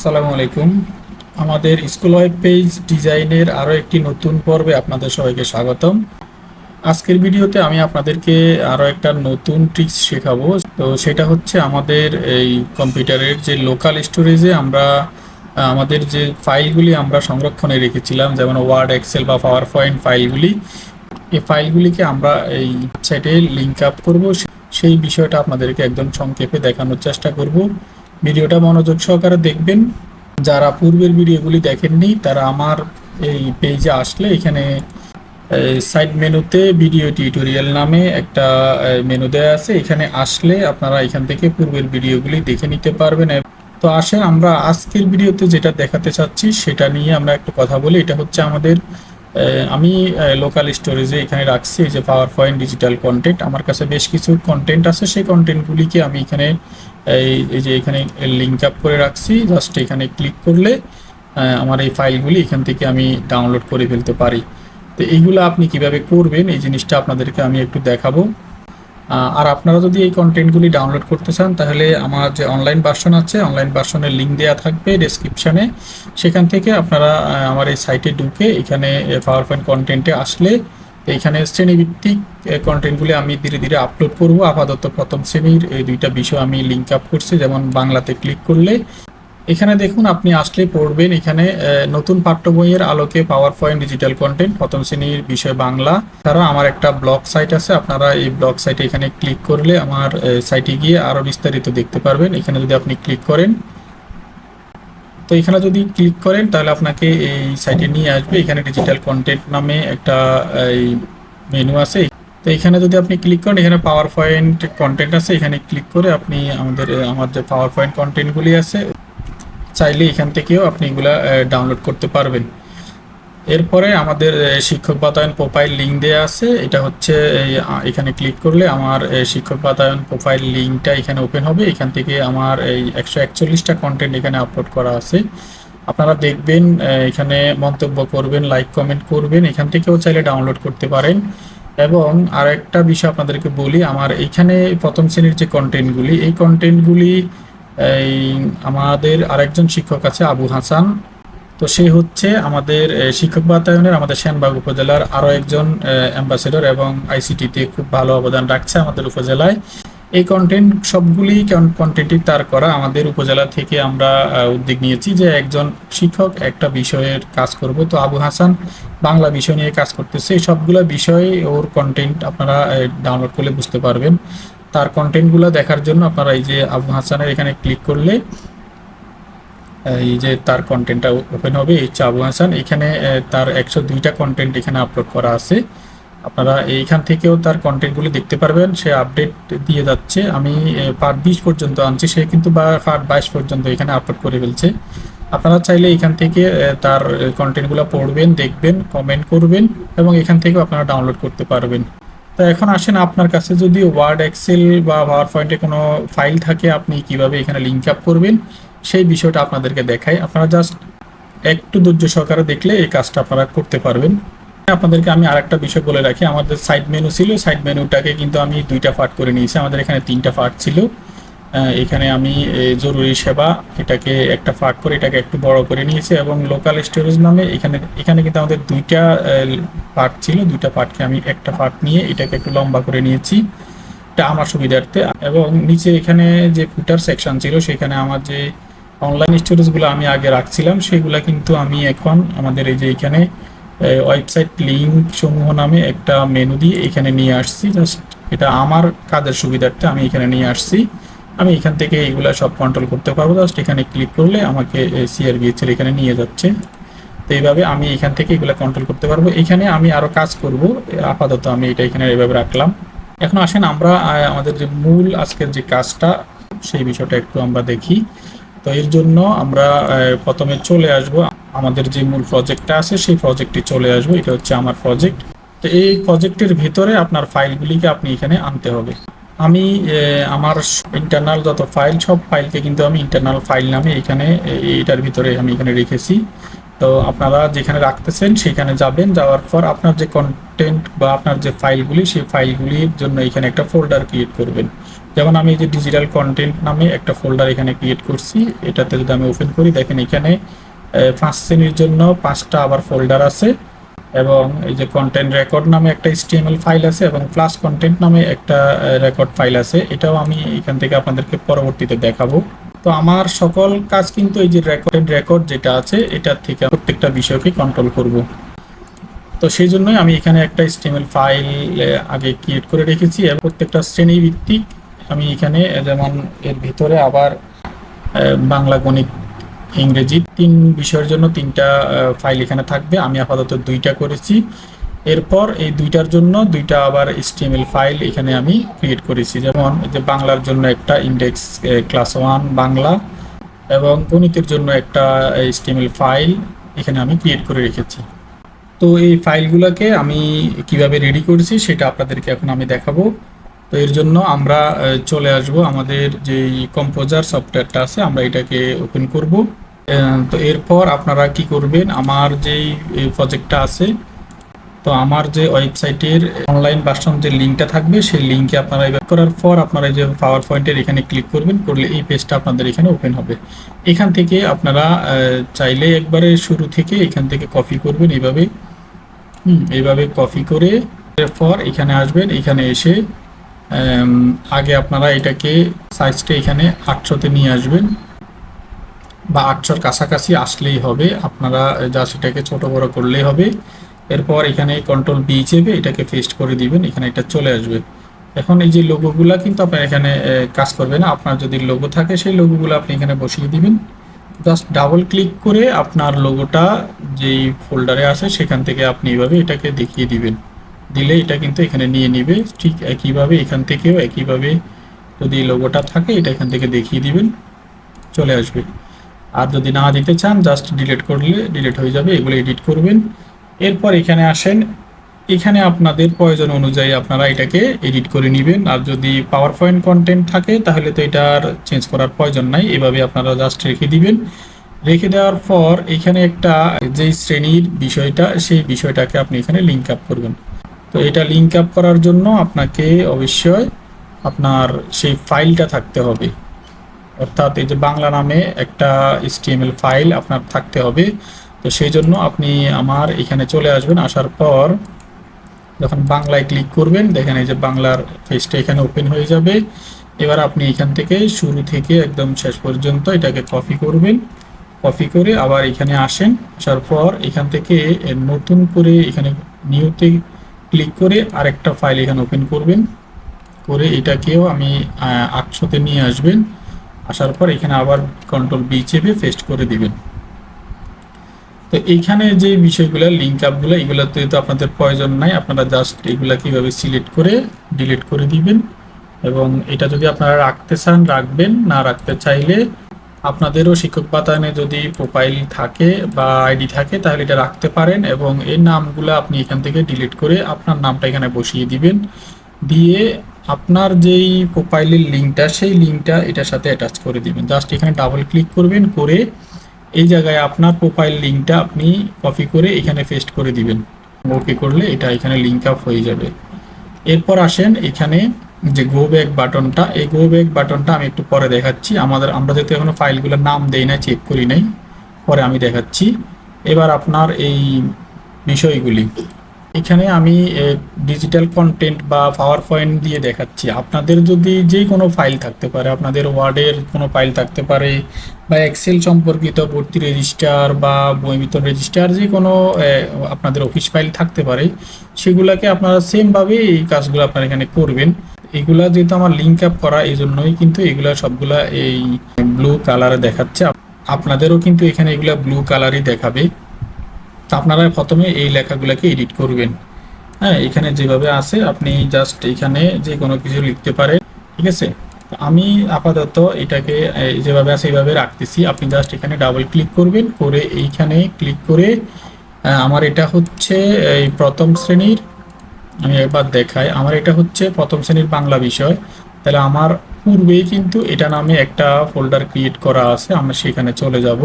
আসসালামু আলাইকুম। আমাদের স্কুল ওয়েব পেজ ডিজাইনের আরও একটি নতুন পর্বে আপনাদের সবাইকে স্বাগতম। আজকের ভিডিওতে আমি আপনাদেরকে আরও একটা নতুন ট্রিক্স শেখাবো। তো সেটা হচ্ছে আমাদের এই কম্পিউটারের যে লোকাল স্টোরেজে আমরা আমাদের যে ফাইলগুলি আমরা সংরক্ষণে রেখেছিলাম, যেমন ওয়ার্ড এক্সেল বা পাওয়ার পয়েন্ট ফাইলগুলি, এই ফাইলগুলিকে আমরা এই সাইটে লিঙ্ক আপ করব। সেই বিষয়টা আপনাদেরকে একদম সংক্ষেপে দেখানোর চেষ্টা করব। ভিডিওটা মনোযোগ সহকারে দেখবেন। যারা পূর্বের ভিডিওগুলি দেখেননি, তারা আমার এই পেজে আসলে এখানে সাইড মেনুতে ভিডিও টিউটোরিয়াল নামে একটা মেনু দেওয়া আছে। এখানে আসলে আপনারা এখান থেকে পূর্বের ভিডিওগুলি দেখে নিতে পারবেন। তো আসেন আমরা আজকের ভিডিওতে যেটা দেখাতে চাচ্ছি, সেটা নিয়ে আমরা একটু কথা বলি। এটা হচ্ছে আমাদের আমি লোকাল স্টোরেজে এখানে রাখছি, এই যে পাওয়ার পয়েন্ট ডিজিটাল কন্টেন্ট আমার কাছে বেশ কিছু কন্টেন্ট আছে। সেই কন্টেন্টগুলিকে আমি এখানে এই এই যে এখানে লিঙ্ক আপ করে রাখছি জাস্ট এখানে ক্লিক করলে আমার এই ফাইলগুলি এখান থেকে আমি ডাউনলোড করে ফেলতে পারি। তো এইগুলো আপনি কীভাবে করবেন, এই জিনিসটা আপনাদেরকে আমি একটু দেখাবো। আর আপনারা যদি এই কন্টেন্টগুলি ডাউনলোড করতে চান, তাহলে আমার যে অনলাইন ভার্সন আছে অনলাইন ভার্সনের লিঙ্ক দেওয়া থাকবে ডেসক্রিপশানে সেখান থেকে আপনারা আমার এই সাইটে ঢুকে এখানে পাওয়ার পয়েন্ট কন্টেন্টে আসলে এইখানে শ্রেণীভিত্তিক কন্টেন্টগুলি আমি ধীরে ধীরে আপলোড করব। আপাতত প্রথম শ্রেণির এই দুইটা বিষয় আমি লিঙ্ক আপ করছি, যেমন বাংলাতে ক্লিক করলে। এখানে দেখুন, আপনি আসলে পড়বেন এখানে নতুন পাঠ্য বইয়ের আলোকে পাওয়ার পয়েন্ট ডিজিটাল কন্টেন্ট প্রথম শ্রেণির বিষয় বাংলা। তারা আমার একটা ব্লগ সাইট আছে, আপনারা এই ব্লগ সাইটে এখানে ক্লিক করলে আমার সাইটে গিয়ে আরও বিস্তারিত দেখতে পারবেন। এখানে যদি আপনি ক্লিক করেন তো এখানে যদি ক্লিক করেন, তাহলে আপনাকে এই সাইটে নিয়ে আসবে। এখানে ডিজিটাল কন্টেন্ট নামে একটা এই মেনু আছে। তো এখানে যদি আপনি ক্লিক করেন, এখানে পাওয়ার পয়েন্ট কন্টেন্ট আছে। এখানে ক্লিক করে আপনি আমাদের, আমার যে পাওয়ার পয়েন্ট কন্টেন্টগুলি আছে, চাইলে এখান থেকেও আপনি এগুলা ডাউনলোড করতে পারবেন। এরপরে আমাদের শিক্ষক বাতায়ন প্রোফাইল লিঙ্ক দেওয়া আছে। এটা হচ্ছে এখানে ক্লিক করলে আমার শিক্ষক বাতায়ন প্রোফাইল লিঙ্কটা এখানে ওপেন হবে। এখান থেকে আমার এই একশো একচল্লিশটা কন্টেন্ট এখানে আপলোড করা আছে। আপনারা দেখবেন এখানে মন্তব্য করবেন লাইক কমেন্ট করবেন। এখান থেকেও চাইলে ডাউনলোড করতে পারেন। এবং আরেকটা বিষয় আপনাদেরকে বলি, আমার এইখানে প্রথম শ্রেণির যে কন্টেন্টগুলি এই কন্টেন্টগুলি এই, আমাদের আরেকজন শিক্ষক আছে, আবু হাসান। তো সে হচ্ছে আমাদের শিক্ষক বাতায়নের আমাদের সেনবাগ উপজেলার আরও একজন অ্যাম্বাসেডর এবং আইসিটিতে খুব ভালো অবদান রাখছে আমাদের উপজেলায়। এই কন্টেন্ট সবগুলি কন্টেন্টই তার করা আমাদের উপজেলা থেকে আমরা উদ্যোগ নিয়েছি যে একজন শিক্ষক একটা বিষয়ের কাজ করব। তো আবু হাসান বাংলা বিষয় নিয়ে কাজ করতেছে। এই সবগুলো বিষয়ে ওর কন্টেন্ট আপনারা ডাউনলোড করলে বুঝতে পারবেন। তার কন্টেন্টগুলো দেখার জন্য আপনারা এই যে আবু হাসানের এখানে ক্লিক করলে এই যে তার কন্টেন্টটা ওপেন হবে, এই হাসান এখানে তার একশো দুইটা কন্টেন্ট এখানে আপলোড করা আছে। আপনারা এইখান থেকেও তার কন্টেন্টগুলি দেখতে পারবেন। সে আপডেট দিয়ে যাচ্ছে। আমি পার্ট বিশ পর্যন্ত আনছি। সে কিন্তু বা, পার্ট বাইশ পর্যন্ত এখানে আপলোড করে ফেলছে। আপনারা চাইলে এখান থেকে তার কন্টেন্টগুলো পড়বেন, দেখবেন কমেন্ট করবেন এবং এখান থেকেও আপনারা ডাউনলোড করতে পারবেন। তো এখন আসেন আপনার কাছে। যদি ওয়ার্ড এক্সেল বা পাওয়ার পয়েন্টে কোনো ফাইল থাকে, আপনি কীভাবে এখানে লিঙ্ক আপ করবেন? সেই বিষয়টা আপনাদেরকে দেখাই। আপনারা জাস্ট একটু ধৈর্য সহকারে দেখলে এই কাজটা আপনারা করতে পারবেন। আপনাদেরকে আমি আরেকটা বিষয় বলে রাখি, আমাদের সাইড মেনু ছিল সাইড মেনুটাকে কিন্তু আমি দুইটা পার্ট করে নিয়েছি। আমাদের এখানে তিনটা পার্ট ছিল। এখানে আমি জরুরি সেবা এটাকে একটা পার্ট করে এটাকে একটু বড় করে নিয়েছি এবং লোকাল স্টোরেজ নামে এখানে এখানে কিন্তু আমাদের দুইটা পার্ট ছিল। দুইটা পার্টকে আমি একটা পার্ট নিয়ে এটাকে একটু লম্বা করে নিয়েছি। এটা আমার সুবিধার্থে। এবং নিচে এখানে যে ফুটার সেকশন ছিল, সেখানে আমার যে অনলাইন স্টোরেজগুলো আমি আগে রাখছিলাম, সেগুলো কিন্তু আমি এখন আমাদের এই যে এখানে ওয়েবসাইট লিঙ্ক সমূহ নামে একটা মেনু দিয়ে এখানে নিয়ে আসছি। জাস্ট এটা আমার কাজের সুবিধার্থে আমি এখানে নিয়ে আসছি। আমি এখান থেকে এইগুলা সব কন্ট্রোল করতে পারব। জাস্ট এখানে ক্লিক করলে আমাকে সিআরবিএচের এখানে নিয়ে যাচ্ছে। তো এইভাবে আমি এখান থেকে এগুলো কন্ট্রোল করতে পারব। এখানে আমি আরও কাজ করব। আপাতত আমি এটা এখানে এভাবে রাখলাম। এখন আসেন আমরা আমাদের যে মূল আজকের যে কাজটা, সেই বিষয়টা একটু আমরা দেখি। তো এর জন্য আমরা প্রথমে চলে আসব। আমাদের যে মূল প্রজেক্টটা আছে, সেই প্রজেক্টটি চলে আসব। এটা হচ্ছে আমার প্রজেক্ট। তো এই প্রজেক্টের ভিতরে আপনার ফাইলগুলিকে আপনি এখানে আনতে হবে। আমি আমার ইন্টারনাল যত ফাইল, সব ফাইলকে কিন্তু আমি ইন্টারনাল ফাইল নামে এখানে এইটার ভিতরে আমি এখানে রেখেছি। তো আপনারা যেখানে রাখতেছেন, সেখানে যাবেন। যাওয়ার পর আপনার যে কন্টেন্ট বা আপনার যে ফাইলগুলি, সেই ফাইলগুলির জন্য এখানে একটা ফোল্ডার ক্রিয়েট করবেন। যেমন আমি এই যে ডিজিটাল কন্টেন্ট নামে একটা ফোল্ডার এখানে ক্রিয়েট করছি, এটাতে যদি আমি ওপেন করি, দেখেন এখানে পাঁচ শ্রেণির জন্য পাঁচটা আবার ফোল্ডার আছে এবং এই যে কন্টেন্ট রেকর্ড নামে একটা HTML ফাইল আছে এবং প্লাস কন্টেন্ট নামে একটা রেকর্ড ফাইল আছে। এটাও আমি এখান থেকে আপনাদেরকে পরবর্তীতে দেখাবো। তো আমার সকল কাজ কিন্তু এই যে রেকর্ড রেকর্ড যেটা আছে, এটার থেকে প্রত্যেকটা বিষয়কে কন্ট্রোল করব। তো সেই জন্যই আমি এখানে একটা HTML ফাইল আগে ক্রিয়েট করে রেখেছি এবং প্রত্যেকটা শ্রেণি ভিত্তিক আমি এখানে, যেমন এর ভিতরে আবার বাংলা গণিত, ইংরেজি তিন বিষয়ের জন্য তিনটা ফাইল এখানে থাকবে। আমি আপাতত দুইটা করেছি। এরপর এই দুইটার জন্য দুইটা আবার HTML ফাইল এখানে আমি ক্রিয়েট করেছি। যেমন যে বাংলার জন্য একটা ইন্ডেক্স ক্লাস ওয়ান বাংলা এবং গণিতের জন্য একটা HTML ফাইল এখানে আমি ক্রিয়েট করে রেখেছি। তো এই ফাইলগুলোকে আমি কীভাবে রেডি করেছি সেটা আপনাদেরকে এখন আমি দেখাবো। তো এর জন্য আমরা চলে আসব। আমাদের যেই কম্পোজার সফটওয়্যারটা আছে, আমরা এটাকে ওপেন করব। তো এরপর আপনারা কি করবেন? আমার যেই প্রজেক্টটা আছে, তো আমার যে ওয়েবসাইটের অনলাইন ভার্সন যে লিঙ্কটা থাকবে, সেই লিঙ্কে আপনারা এবার করার পর আপনারা যে পাওয়ার পয়েন্টের এখানে ক্লিক করবেন, করলে এই পেজটা আপনাদের এখানে ওপেন হবে। এখান থেকে আপনারা চাইলে একবারে শুরু থেকে এখান থেকে কপি করবেন এইভাবে। হুম, এইভাবে কপি করে পর এখানে আসবেন, এখানে এসে আগে আপনারা এটাকে সাইজটা এখানে আটশোতে নিয়ে আসবেন। বা আটশোর কাছাকাছি আসলেই হবে। আপনারা জাস্ট এটাকে ছোট বড় করলেই হবে। এরপর এখানে কন্ট্রোল বি চেপে এটাকে পেস্ট করে দিবেন। এখানে এটা চলে আসবে। এখন এই যে লোগোগুলো কিন্তু আপনার এখানে কাজ করবে না। আপনার যদি লোগো থাকে, সেই লোগোগুলো আপনি এখানে বসিয়ে দিবেন। জাস্ট ডাবল ক্লিক করে আপনার লোগোটা যেই ফোল্ডারে আছে, সেখান থেকে আপনি এইভাবে এটাকে দেখিয়ে দিবেন। দিলে এটা কিন্তু এখানে নিয়ে নিবে। ঠিক একইভাবে এখান থেকেও একইভাবে যদি লোগোটা থাকে, এটা এখান থেকে দেখিয়ে দিবেন, চলে আসবে। আর যদি না দিতে চান জাস্ট ডিলিট করলে ডিলিট হয়ে যাবে, এগুলো এডিট করবেন। এরপর এখানে আসেন। এখানে আপনাদের প্রয়োজন অনুযায়ী আপনারা এটাকে এডিট করে নেবেন। আর যদি পাওয়ার পয়েন্ট কন্টেন্ট থাকে, তাহলে তো এটা আর চেঞ্জ করার প্রয়োজন নাই। এভাবে আপনারা জাস্ট রেখে দিবেন। রেখে দেওয়ার পর এখানে একটা যেই শ্রেণির বিষয়টা, সেই বিষয়টাকে আপনি এখানে লিঙ্ক আপ করবেন। তো এটা লিঙ্ক আপ করার জন্য আপনাকে অবশ্যই আপনার সেই ফাইলটা থাকতে হবে। অর্থাৎ এই যে বাংলা নামে একটা HTML ফাইল আপনার থাকতে হবে। তো সেই জন্য আপনি আমার এখানে চলে আসবেন, আসার পর যখন বাংলায় ক্লিক করবেন, দেখেন এই যে বাংলার পেজটা এখানে ওপেন হয়ে যাবে। এবার আপনি এখান থেকে শুরু থেকে একদম শেষ পর্যন্ত এটাকে কপি করবেন। কপি করে আবার এখানে আসেন, আসার পর এখান থেকে নতুন করে এখানে নিউতে ক্লিক করে আরেকটা ফাইল এখানে ওপেন করবেন। করে এটাকেও আমি আটশোতে নিয়ে আসবেন। আসার পর এখানে আবার কন্ট্রোল বি চেপে পেস্ট করে দিবেন। তো এইখানে যে বিষয়গুলো লিঙ্ক আপগুলো এগুলোতে তো আপনাদের প্রয়োজন নাই। আপনারা জাস্ট এগুলা কীভাবে সিলেক্ট করে ডিলিট করে দিবেন। এবং এটা যদি আপনারা রাখতে চান, রাখবেন। না রাখতে চাইলে আপনাদেরও শিক্ষক বাতায়নে যদি প্রোফাইল থাকে বা আইডি থাকে, তাহলে এটা রাখতে পারেন এবং এই নামগুলো আপনি এখান থেকে ডিলিট করে আপনার নামটা এখানে বসিয়ে দিবেন। দিয়ে আপনার যেই প্রোফাইলের লিঙ্কটা সেই লিঙ্কটা এটার সাথে অ্যাটাচ করে দিবেন। জাস্ট এখানে ডাবল ক্লিক করবেন, করে এই জায়গায় আপনার প্রোফাইল লিঙ্কটা আপনি কপি করে এখানে পেস্ট করে দিবেন। ওকে করলে এটা এখানে লিঙ্ক আপ হয়ে যাবে। এরপর আসেন এখানে যে গো ব্যাক বাটনটা এই গো ব্যাক বাটনটা আমি একটু পরে দেখাচ্ছি। আমাদের, আমরা যেহেতু এখনও ফাইলগুলোর নাম দেই না চেক করি নাই, পরে আমি দেখাচ্ছি। এবার আপনার এই বিষয়গুলি। এখানে আমি ডিজিটাল কন্টেন্ট বা পাওয়ার পয়েন্ট দিয়ে দেখাচ্ছি। আপনাদের যদি যে কোনো ফাইল থাকতে পারে, আপনাদের ওয়ার্ডের কোনো ফাইল থাকতে পারে, বা এক্সেল সম্পর্কিত ভর্তি রেজিস্টার বা বই বিতরণ রেজিস্টার যে কোনো আপনাদের অফিস ফাইল থাকতে পারে, সেগুলোকে আপনারা সেমভাবে এই কাজগুলো আপনারা এখানে করবেন। এগুলা যেহেতু আমার লিঙ্ক আপ করা এই জন্যই কিন্তু এগুলা সবগুলা এই ব্লু কালারে দেখাচ্ছে। আপনাদেরও কিন্তু এখানে এগুলা ব্লু কালারই দেখাবে। আপনারা প্রথমে এই লেখাগুলোকে এডিট করবেন। হ্যাঁ এখানে যেভাবে আছে, আপনি জাস্ট এখানে যে কোনো কিছু লিখতে পারেন, ঠিক আছে? আমি আপাতত এটাকে যেভাবে আছে এইভাবে রাখতেছি। আপনি জাস্ট এখানে ডাবল ক্লিক করবেন, করে এইখানে ক্লিক করে আমার এটা হচ্ছে এই প্রথম শ্রেণির আমি একবার দেখাই। আমার এটা হচ্ছে প্রথম শ্রেণির বাংলা বিষয়। তাহলে আমার পূর্বেই কিন্তু এটা নামে একটা ফোল্ডার ক্রিয়েট করা আছে। আমরা সেখানে চলে যাব।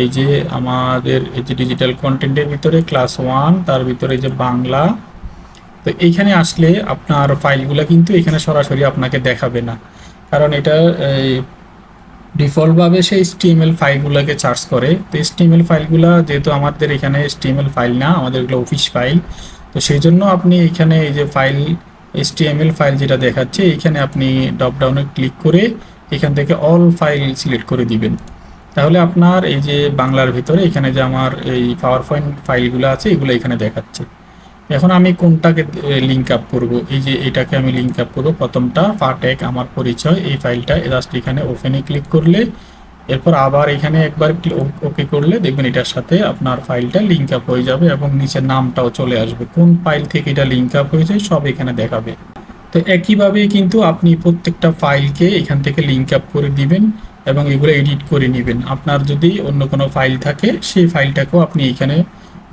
এই যে আমাদের এই যে ডিজিটাল কন্টেন্টের ভিতরে ক্লাস ওয়ান তার ভিতরে যে বাংলা। তো এইখানে আসলে আপনার ফাইলগুলো কিন্তু এখানে সরাসরি আপনাকে দেখাবে না। কারণ এটা ডিফল্টভাবে সেই স্টিমেল ফাইলগুলোকে চার্জ করে। তো স্টিমেল ফাইলগুলো যেহেতু আমাদের এখানে স্টিমেল ফাইল না, আমাদের এগুলো অফিস ফাইল তো সেই জন্য আপনি এখানে এই যে ফাইল এসটিএমএল ফাইল যেটা দেখাচ্ছে, এখানে আপনি ড্রপডাউনে ক্লিক করে এখান থেকে অল ফাইল সিলেক্ট করে দিবেন। তাহলে আপনার এই যে বাংলার ভিতরে এখানে যে আমার এই পাওয়ার পয়েন্ট ফাইলগুলো আছে, এগুলো এখানে দেখাচ্ছে। এখন আমি কোনটাকে লিঙ্ক আপ করব? এই যে এটাকে আমি লিঙ্ক আপ করব। প্রথমটা পার্টেক আমার পরিচয়, এই ফাইলটা জাস্ট এখানে ওপেনে ক্লিক করলে এরপর আবার এখানে একবার ওকে করলে দেখবেন এটার সাথে আপনার ফাইলটা লিঙ্ক আপ হয়ে যাবে এবং নিচের নামটাও চলে আসবে। কোন ফাইল থেকে এটা লিঙ্ক আপ হয়েছে সব এখানে দেখাবে। তো একইভাবে কিন্তু আপনি প্রত্যেকটা ফাইলকে এখান থেকে লিঙ্ক আপ করে দিবেন এবং এগুলো এডিট করে নেবেন। আপনার যদি অন্য কোনো ফাইল থাকে, সেই ফাইলটাকেও আপনি এখানে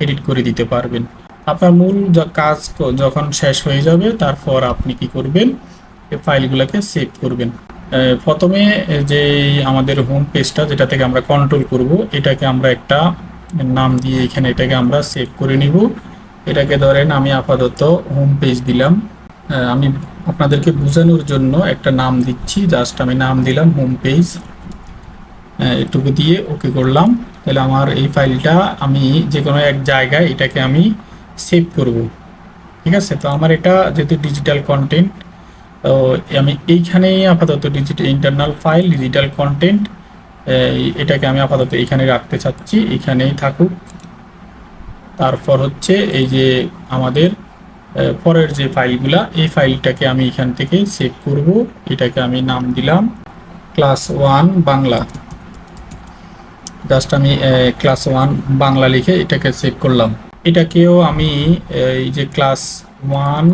এডিট করে দিতে পারবেন। আপনার মূল কাজ যখন শেষ হয়ে যাবে, তারপর আপনি কি করবেন? এই ফাইলগুলোকে সেভ করবেন। প্রথমে যে আমাদের হোম পেজটা যেটা থেকে আমরা কন্ট্রোল করব, এটাকে আমরা একটা নাম দিয়ে এখানে এটাকে আমরা সেভ করে নিব। এটাকে ধরেন আমি আপাতত হোম পেজ দিলাম। আমি আপনাদেরকে বোঝানোর জন্য একটা নাম দিচ্ছি। জাস্ট আমি নাম দিলাম হোম পেজ এটুকু দিয়ে ওকে করলাম। তাহলে আমার এই ফাইলটা আমি যে কোনো এক জায়গায় এটাকে আমি সেভ করব। ঠিক আছে? তো আমার এটা যেহেতু ডিজিটাল কন্টেন্ট তো আমি এইখানেই আপাতত digital internal file digital content এটাকে আমি আপাতত এইখানে রাখতে চাচ্ছি, এইখানেই থাকুক। তারপর হচ্ছে এই যে আমাদের পরের যে ফাইলগুলা, এই ফাইলটাকে আমি এখান থেকে সেভ করব। এটাকে আমি নাম দিলাম ক্লাস ওয়ান বাংলা। জাস্ট আমি ক্লাস ওয়ান বাংলা লিখে এটাকে সেভ করলাম। এটাকেও আমি এই যে ক্লাস ওয়ান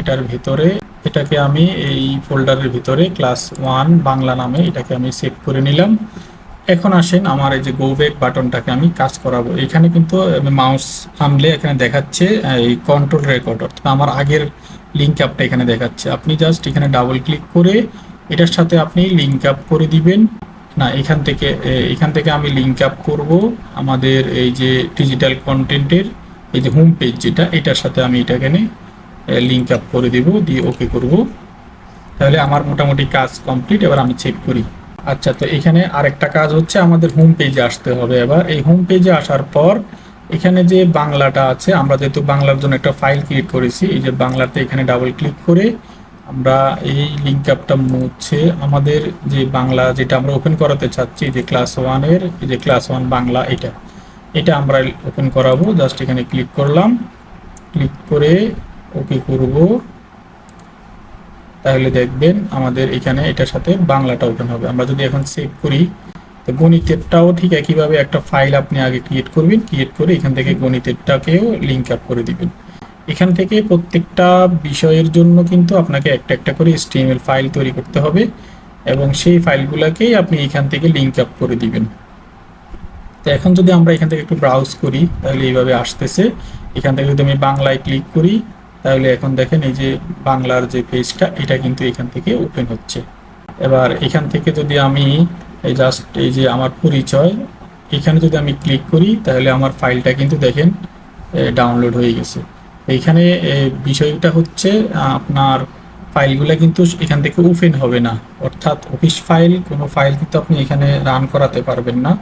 এটার ভিতরে এটাকে আমি এই ফোল্ডারের ভিতরে ক্লাস ওয়ান বাংলা নামে এটাকে আমি সেভ করে নিলাম। এখন আসেন আমার এই যে গো বাটনটাকে আমি কাজ করাবো। এখানে কিন্তু আমি মাউস আনলে এখানে দেখাচ্ছে এই কন্ট্রোল রেকর্ড। অর্থাৎ আমার আগের লিঙ্ক আপটা এখানে দেখাচ্ছে। আপনি জাস্ট এখানে ডাবল ক্লিক করে এটার সাথে আপনি লিঙ্ক আপ করে দিবেন। না, এখান থেকে এখান থেকে আমি লিঙ্ক আপ করব আমাদের এই যে ডিজিটাল কন্টেন্টের, এই যে হোম পেজ যেটা, এটার সাথে আমি এটা এখানে লিঙ্ক আপ করে দেব, দিয়ে ওকে করব। তাহলে আমার মোটামুটি কাজ কমপ্লিট এবার আমি চেক করি। আচ্ছা তো এখানে আরেকটা কাজ হচ্ছে, আমাদের হোম পেজে আসতে হবে। এবার এই হোম পেজে আসার পর, এখানে যে বাংলাটা আছে, আমরা যেহেতু বাংলার জন্য একটা ফাইল ক্রিয়েট করেছি, এই যে বাংলাতে এখানে ডাবল ক্লিক করে আমরা এই লিঙ্ক আপটা মুছে, আমাদের যে বাংলা যেটা আমরা ওপেন করাতে চাচ্ছি যে ক্লাস ওয়ানের যে ক্লাস ওয়ান বাংলা এটা এটা আমরা ওপেন করাবো। জাস্ট এখানে ক্লিক করলাম। ক্লিক করে ওকে করব। তাহলে দেখবেন আমাদের এখানে এটার সাথে বাংলাটা ওপেন হবে। আমরা যদি এখন সেভ করি, তো গণিতেরটাও ঠিক একইভাবে একটা ফাইল আপনি আগে ক্রিয়েট করবেন ক্রিয়েট করে এখান থেকে গণিতেরটাকেও লিঙ্ক আপ করে দিবেন। এখান থেকে প্রত্যেকটা বিষয়ের জন্য কিন্তু আপনাকে একটা একটা করে HTML ফাইল তৈরি করতে হবে এবং সেই ফাইলগুলোকেই আপনি এখান থেকে লিঙ্ক আপ করে দিবেন। তো এখন যদি আমরা এখান থেকে একটু ব্রাউজ করি, তাহলে এইভাবে আসতেছে। এখান থেকে যদি আমি বাংলায় ক্লিক করি তাহলে এখন দেখেন এই যে বাংলার যে পেজটা, এটা কিন্তু এখান থেকে ওপেন হচ্ছে। এবার এখান থেকে যদি আমি এই জাস্ট এই যে আমার পরিচয়, এখানে যদি আমি ক্লিক করি, তাহলে আমার ফাইলটা কিন্তু দেখেন ডাউনলোড হয়ে গেছে। এইখানে বিষয়টা হচ্ছে, আপনার ফাইলগুলো কিন্তু এখান থেকে ওপেন হবে না। অর্থাৎ অফিস ফাইল কোনো ফাইল কিন্তু আপনি এখানে রান করাতে পারবেন না।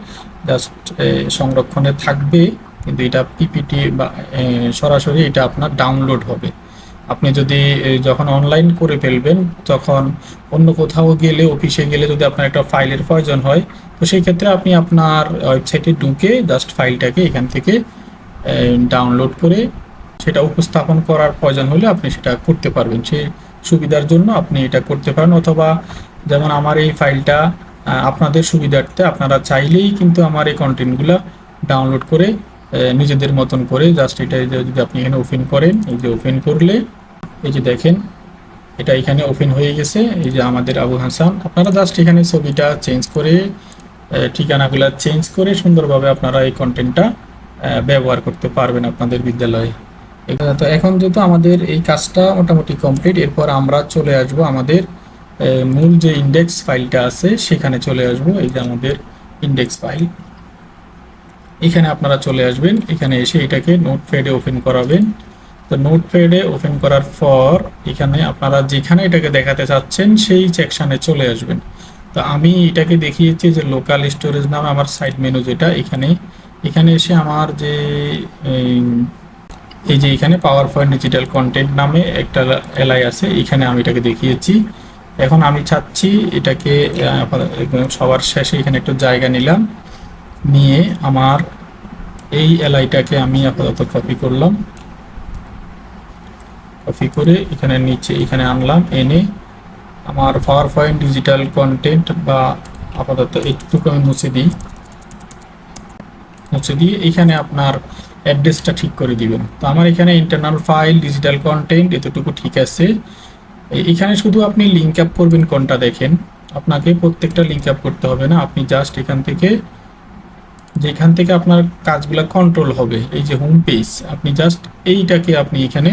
জাস্ট সংরক্ষণে থাকবে। কিন্তু এটা পিপিটি বা সরাসরি এটা আপনার ডাউনলোড হবে। আপনি যদি যখন অনলাইন করে ফেলবেন, তখন অন্য কোথাও গেলে অফিসে গেলে যদি আপনার একটা ফাইলের প্রয়োজন হয়, তো সেই ক্ষেত্রে আপনি আপনার ওয়েবসাইটে ঢুকে জাস্ট ফাইলটাকে এখান থেকে ডাউনলোড করে সেটা উপস্থাপন করার প্রয়োজন হলে আপনি সেটা করতে পারবেন। সেই সুবিধার জন্য আপনি এটা করতে পারেন অথবা যেমন আমার এই ফাইলটা আপনাদের সুবিধার্থে আপনারা চাইলেই কিন্তু আমার এই কন্টেন্টগুলো ডাউনলোড করে নিজেদের মতন করে জাস্ট এটা যদি আপনি এখানে ওপেন করেন, এই যে ওপেন করলে, এই যে দেখেন, এটা এখানে ওপেন হয়ে গেছে, এই যে আমাদের আবু হাসান। আপনারা জাস্ট এখানে ছবিটা চেঞ্জ করে ঠিকানাগুলো চেঞ্জ করে সুন্দরভাবে আপনারা এই কন্টেন্টটা ব্যবহার করতে পারবেন আপনাদের বিদ্যালয়ে। তো এখন যেহেতু আমাদের এই কাজটা মোটামুটি কমপ্লিট এরপর আমরা চলে আসব আমাদের মূল যে ইন্ডেক্স ফাইলটা আছে, সেখানে চলে আসব, এই যে আমাদের ইন্ডেক্স ফাইল এখানে আপনারা চলে আসবেন এখানে এসে এটাকে নোট নোটপ্যাডে ওপেন করাবেন। তো তো নোটপ্যাডে ওপেন করার পর এখানে আপনারা যেখানে এটাকে দেখাতে চাচ্ছেন সেই সেকশনে চলে আসবেন। তো আমি এটাকে দেখিয়েছি যে লোকাল স্টোরেজ নামে আমার সাইড মেনু যেটা এখানে এখানে এসে আমার যে এই, যে এখানে পাওয়ার পয়েন্ট ডিজিটাল কন্টেন্ট নামে একটা এলআই আছে এখানে আমি এটাকে দেখিয়েছি। এখন আমি চাচ্ছি এটাকে সবার শেষে এখানে একটু জায়গা নিলাম। নিয়ে আমার এই এলআইটাকে আমি আপাতত কপি করলাম। কপি করে এখানে নিচে, এখানে আনলাম, এনে আমার পাওয়ার পয়েন্ট ডিজিটাল কন্টেন্ট বা আপাতত একটুকু আমি মুছে দিই। মুছে দিয়ে এখানে আপনার অ্যাড্রেসটা ঠিক করে দিবেন। তো আমার এখানে ইন্টারনাল ফাইল ডিজিটাল কন্টেন্ট এতটুকু ঠিক আছে। এখানে শুধু আপনি লিঙ্ক আপ করবেন কোনটা দেখেন। আপনাকে প্রত্যেকটা লিঙ্ক আপ করতে হবে না। আপনি জাস্ট এখান থেকে যেখান থেকে আপনার কাজগুলো কন্ট্রোল হবে, এই যে হোম পেজ আপনি জাস্ট এইটাকে আপনি এখানে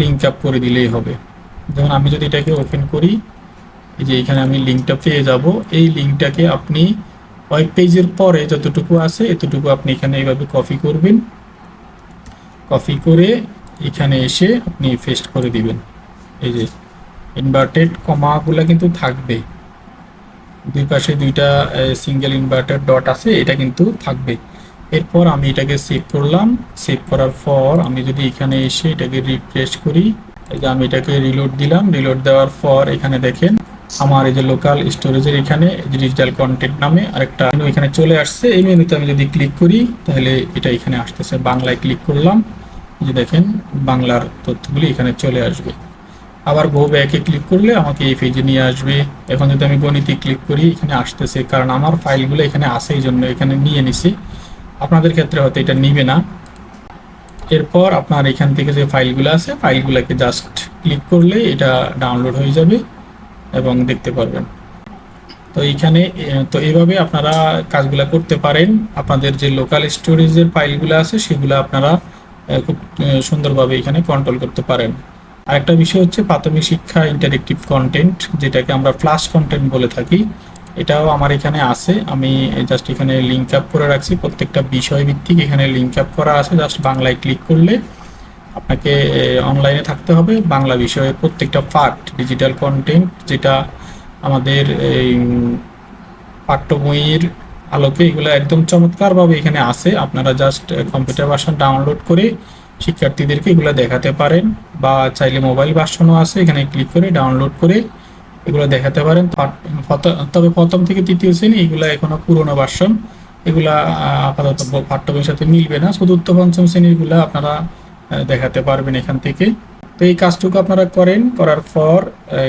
লিঙ্ক আপ করে দিলেই হবে। যেমন আমি যদি এটাকে ওপেন করি, এই যে এখানে আমি লিঙ্কটা পেয়ে যাব, এই লিঙ্কটাকে আপনি ওয়েব পেজের পরে যতটুকু আছে, এতটুকু আপনি এখানে এইভাবে কপি করবেন। কপি করে এখানে এসে আপনি পেস্ট করে দিবেন। এই যে ইনভার্টেড কমাগুলো কিন্তু থাকবে দুই পাশে দুইটা সিঙ্গেল ইনভার্টার ডট আছে, এটা কিন্তু থাকবে। এরপর আমি এটাকে সেভ করলাম। সেভ করার পর আমি যদি এখানে এসে এটাকে রিফ্রেশ করি, এই যে আমি এটাকে রিলোড দিলাম রিলোড দেওয়ার পর এখানে দেখেন, আমার এই যে লোকাল স্টোরেজের এখানে ডিজিটাল কন্টেন্ট নামে আরেকটা মেনু এখানে চলে আসছে। এই মেনুতে আমি যদি ক্লিক করি, তাহলে এটা এখানে আসতেছে। বাংলায় ক্লিক করলাম। যে দেখেন, বাংলার তথ্যগুলি এখানে চলে আসবে। আবার গো ব্যাকে ক্লিক করলে আমাকে এই পেজে নিয়ে আসবে। এখন যদি আমি গণিতে ক্লিক করি, এখানে আসতেছে। কারণ আমার ফাইলগুলো এখানে আসে এই জন্য এখানে নিয়ে নিছি। আপনাদের ক্ষেত্রে হয়তো এটা নিবে না। এরপর আপনার এখান থেকে যে ফাইলগুলো আছে ফাইলগুলোকে জাস্ট ক্লিক করলে এটা ডাউনলোড হয়ে যাবে এবং দেখতে পারবেন। তো এইখানে তো এইভাবে আপনারা কাজগুলো করতে পারেন। আপনাদের যে লোকাল স্টোরেজের ফাইলগুলো আছে, সেগুলো আপনারা খুব সুন্দরভাবে এখানে কন্ট্রোল করতে পারেন। আরেকটা বিষয় হচ্ছে প্রাথমিক শিক্ষা ইন্টারেক্টিভ কন্টেন্ট যেটাকে আমরা ফ্লাশ কন্টেন্ট বলে থাকি। এটাও আমার এখানে আছে। আমি জাস্ট এখানে লিঙ্ক আপ করে রাখছি। প্রত্যেকটা বিষয় ভিত্তিক এখানে লিঙ্ক আপ করা আছে। জাস্ট বাংলায় ক্লিক করলে আপনাকে অনলাইনে থাকতে হবে। বাংলা বিষয়ের প্রত্যেকটা পার্ট ডিজিটাল কন্টেন্ট যেটা আমাদের এই উম, পাঠ্য বইয়ের আলোকে এগুলো একদম চমৎকারভাবে এখানে আছে। আপনারা জাস্ট কম্পিউটার ভার্সন ডাউনলোড করে শিক্ষার্থীদেরকে এগুলো দেখাতে পারেন বা চাইলে মোবাইল ভার্সনও আছে, এখানে ক্লিক করে ডাউনলোড করে এগুলো দেখাতে পারেন। তবে প্রথম থেকে তৃতীয় শ্রেণি এগুলো এখনও পুরনো ভার্সন। এগুলা আপাতত ব- পাঠ্য বইয়ের সাথে মিলবে না। চতুর্থ পঞ্চম শ্রেণীগুলো আপনারা দেখাতে পারবেন এখান থেকে। তো এই কাজটুকু আপনারা করেন, করার পর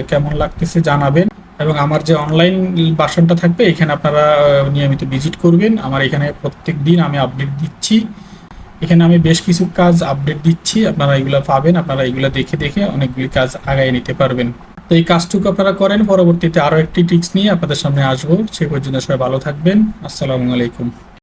কেমন লাগতেছে জানাবেন। এবং আমার যে অনলাইন ভার্সনটা থাকবে, এখানে আপনারা নিয়মিত ভিজিট করবেন। আমার এখানে প্রত্যেক দিন আমি আপডেট দিচ্ছি। এখানে আমি বেশ কিছু কাজ আপডেট দিচ্ছি। আপনারা এগুলো পাবেন, আপনারা এগুলো দেখে দেখে অনেকগুলি কাজ আগায় নিতে পারবেন। তো এই কাজটুকু আপনারা করেন, পরবর্তীতে আরও একটি টিপস নিয়ে আপনাদের সামনে আসব। সে পর্যন্ত সবাই ভালো থাকবেন। আসসালামু আলাইকুম।